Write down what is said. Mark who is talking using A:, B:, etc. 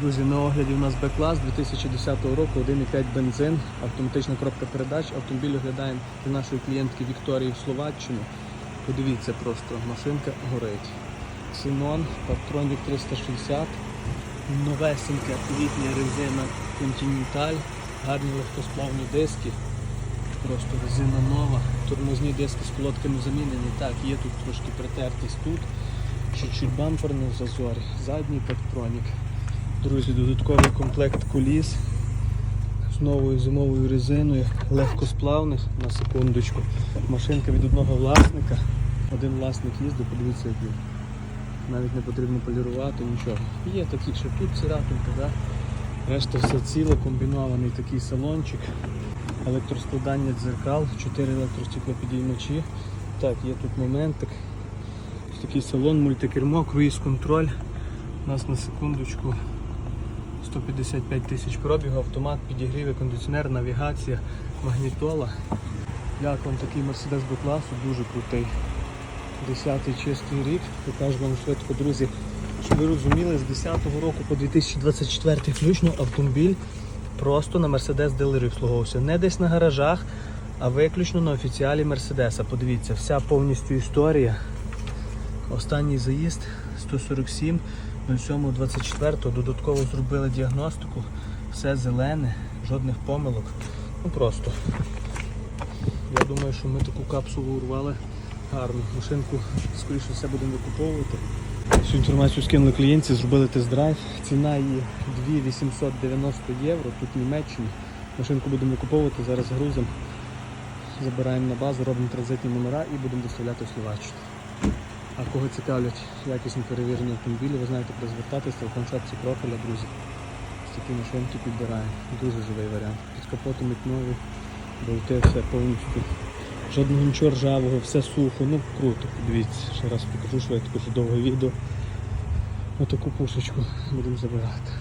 A: Друзі, на огляді у нас Б-клас 2010 року, 1,5 бензин, автоматична коробка передач. Автомобіль оглядає для нашої клієнтки Вікторії в Словаччину. Подивіться просто, машинка горить. Ксенон, Парктронік 360, новесенька літня резина Continental, гарні легкосплавні диски. Просто резина нова, тормозні диски з колодками замінені. Так, є тут трошки притертість тут, чуть-чуть бамперний в зазорі, задній парктронік. Друзі, додатковий комплект коліс з новою зимовою резиною, легкосплавних на секундочку. Машинка від одного власника. Один власник їздив, подивіться, як він. Навіть не потрібно полірувати, нічого. Є такі, що тут царапинка, да? решта все ціле, комбінований такий салончик, електроскладання дзеркал, 4 електростеклопідіймачі. Так, є тут моментик. Такий салон, мультикермо, круїз-контроль. У нас на секундочку 155 тисяч пробігу, автомат, підігріви, кондиціонер, навігація, магнітола. Як вам такий Mercedes B-класу, дуже крутий. 10-й чистий рік, покажу вам швидко, друзі. Щоб ви розуміли, з 10-го року по 2024 включно автомобіль просто на Mercedes дилері обслуговувався. Не десь на гаражах, а виключно на офіціалі Мерседеса. Подивіться, вся повністю історія. Останній заїзд 147 07.24 додатково зробили діагностику, все зелене, жодних помилок. Ну просто. Я думаю, що ми таку капсулу урвали гарно. Машинку, скоріше все, будемо викуповувати. Всю інформацію скинули клієнтці, зробили тест-драйв. Ціна її 2890 євро, тут в Німеччині. Машинку будемо викуповувати, зараз грузимо, забираємо на базу, робимо транзитні номера і будемо доставляти в Словаччину. А кого цікавлять якісні перевірені автомобілі, ви знаєте, куди звертатися в шапці профіля, друзі. З такі машинки підбирає. Дуже живий варіант. Під капотом нові, болти, все повністю. Жодного нічого ржавого, все сухо, ну круто. Дивіться, ще раз покажу швидко, що довге відео. Отаку пушечку будемо забирати.